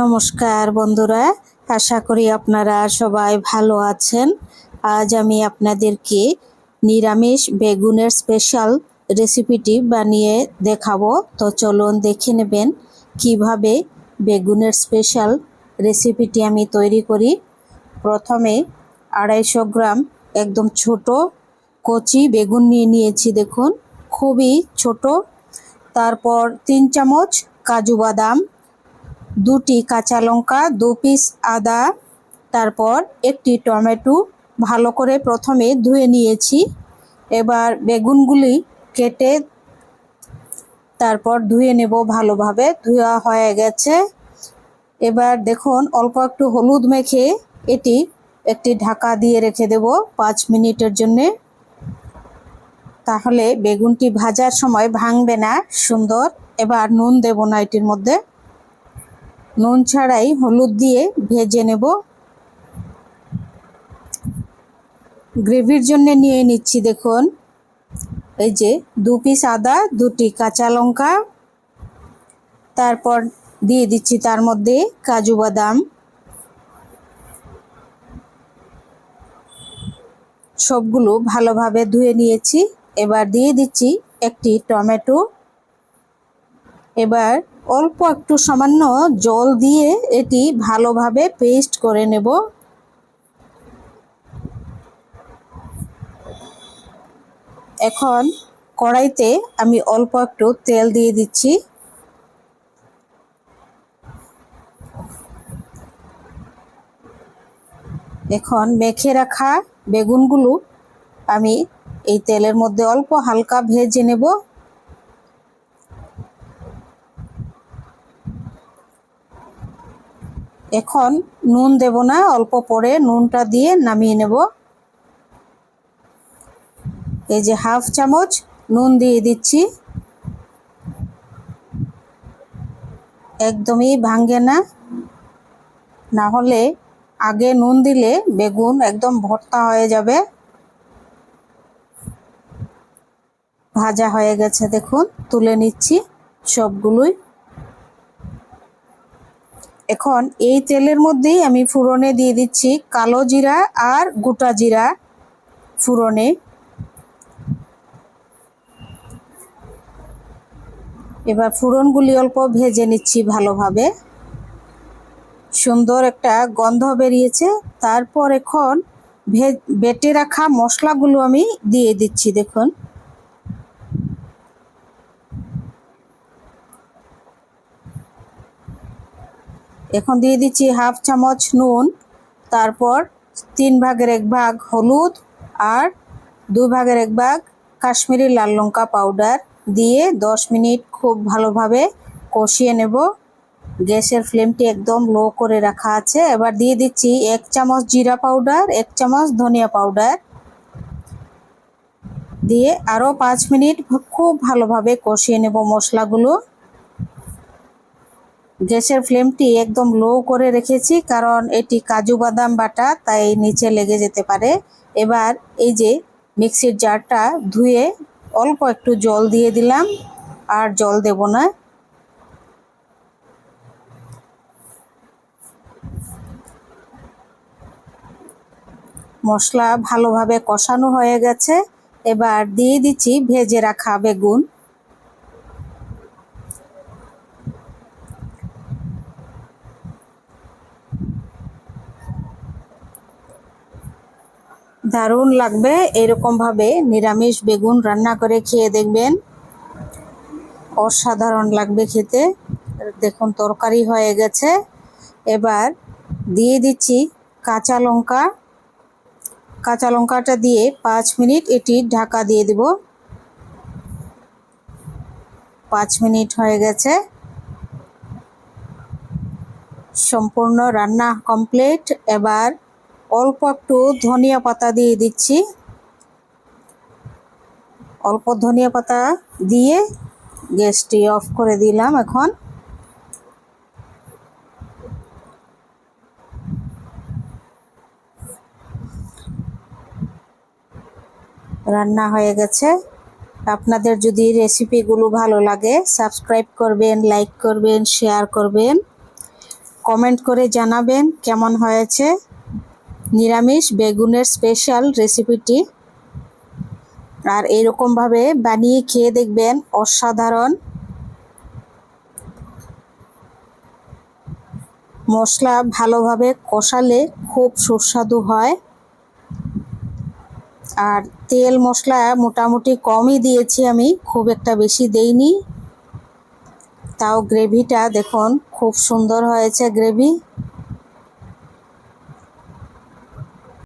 নমস্কার বন্ধুরা, আশা করি আপনারা সবাই ভালো আছেন। আজ আমি আপনাদেরকে নিরামিষ বেগুনের স্পেশাল রেসিপিটি বানিয়ে দেখাবো। তো চলুন দেখে নেবেন কীভাবে বেগুনের স্পেশাল রেসিপিটি আমি তৈরি করি। প্রথমে আড়াইশো গ্রাম একদম ছোট কচি বেগুন নিয়ে নিয়েছি, দেখুন, খুবই ছোট। তারপর তিন চামচ কাজু বাদাম দুটি কাঁচা লঙ্কা, দু পিস আদা, তারপর একটি টমেটো ভালো করে প্রথমে ধুয়ে নিয়েছি। এবার বেগুনগুলি কেটে তারপর ধুয়ে নেব ভালোভাবে, ধোয়া হয়ে গেছে। এবার দেখুন, অল্প একটু হলুদ মেখে এটি একটি ঢাকা দিয়ে রেখে দেব পাঁচ মিনিটের জন্যে। তাহলে বেগুনটি ভাজার সময় ভাঙবে না, সুন্দর। এবার নুন দেব না এটির মধ্যে। নুন ছাড়াই হলুদ দিয়ে ভেজে নেব। গ্রেভির জন্য নিয়ে নিচ্ছি, দেখুন। এই যে দু পিস আদা, দুটি কাঁচা লঙ্কা, তারপর দিয়ে দিচ্ছি তার মধ্যে কাজু বাদাম। সবগুলো ভালোভাবে ধুয়ে নিয়েছি। এবার দিয়ে দিচ্ছি একটি টমেটো। এবার অল্প একটু সামান্য জল দিয়ে এটি ভালোভাবে পেস্ট করে নেব। এখন কড়াইতে আমি অল্প একটু তেল দিয়ে দিচ্ছি। এখন মেখে রাখা বেগুনগুলো আমি এই তেলের মধ্যে অল্প হালকা ভেজে নেব। এখন নুন দেব না, অল্প পরে নুনটা দিয়ে নামিয়ে নেব। এই যে হাফ চামচ নুন দিয়ে দিচ্ছি। একদমই ভাঙ্গে না। না হলে আগে নুন দিলে বেগুন একদম ভর্তা হয়ে যাবে। ভাজা হয়ে গেছে, দেখুন, তুলে নিচ্ছি সবগুলোই। এখন এই তেলের মধ্যেই আমি ফুরনে দিয়ে দিচ্ছি কালো জিরা আর গোটা জিরা ফুরনে। এবার ফুরনগুলি অল্প ভেজে নিচ্ছি ভালোভাবে। সুন্দর একটা গন্ধ বেরিয়েছে। তারপর এখন বেটে রাখা মশলাগুলো আমি দিয়ে দিচ্ছি, দেখুন। এখন দিয়ে দিচ্ছি হাফ চামচ নুন, তারপর তিন ভাগের এক ভাগ হলুদ আর দুই ভাগের এক ভাগ কাশ্মীরি লাল লঙ্কা পাউডার দিয়ে দশ মিনিট খুব ভালোভাবে কষিয়ে নেব। গ্যাসের ফ্লেমটি একদম লো করে রাখা আছে। এবার দিয়ে দিচ্ছি এক চামচ জিরা পাউডার, এক চামচ ধনিয়া পাউডার দিয়ে আরও পাঁচ মিনিট খুব ভালোভাবে কষিয়ে নেব মশলাগুলো। গ্যাসের ফ্লেমটি একদম লো করে রেখেছি, কারণ এটি কাজু বাদাম বাটা, তাই নিচে লেগে যেতে পারে। এবার এই যে মিক্সির জারটা ধুয়ে অল্প একটু জল দিয়ে দিলাম, আর জল দেব না। মশলা ভালোভাবে কষানো হয়ে গেছে। এবার দিয়ে দিচ্ছি ভেজে রাখা বেগুন। দারুণ লাগবে। এরকমভাবে নিরামিষ বেগুন রান্না করে খেয়ে দেখবেন। অসাধারণ লাগবে খেতে। দেখুন, তরকারি হয়ে গেছে। এবার দিয়ে দিচ্ছি কাঁচা লঙ্কা। কাঁচা লঙ্কাটা দিয়ে পাঁচ মিনিট এটি ঢাকা দিয়ে দেব। পাঁচ মিনিট হয়ে গেছে। সম্পূর্ণ রান্না কমপ্লিট। এবার অল্প একটু ধনিয়া পাতা দিয়ে দিচ্ছি। অল্প ধনিয়া পাতা দিয়ে গ্যাসটি অফ করে দিলাম এখন। রান্না হয়ে গেছে। আপনাদের যদি রেসিপিগুলো ভালো লাগে, সাবস্ক্রাইব করবেন, লাইক করবেন, শেয়ার করবেন, কমেন্ট করে জানাবেন কেমন হয়েছে। নিরামিষ বেগুনের স্পেশাল রেসিপিটি আর এরকমভাবে বানিয়ে খেয়ে দেখবেন অসাধারণ। মশলা ভালোভাবে কষালে খুব সুস্বাদু হয়। আর তেল মশলা মোটামুটি কমই দিয়েছি আমি, খুব একটা বেশি দেইনি। তাও গ্রেভিটা দেখুন, খুব সুন্দর হয়েছে গ্রেভি।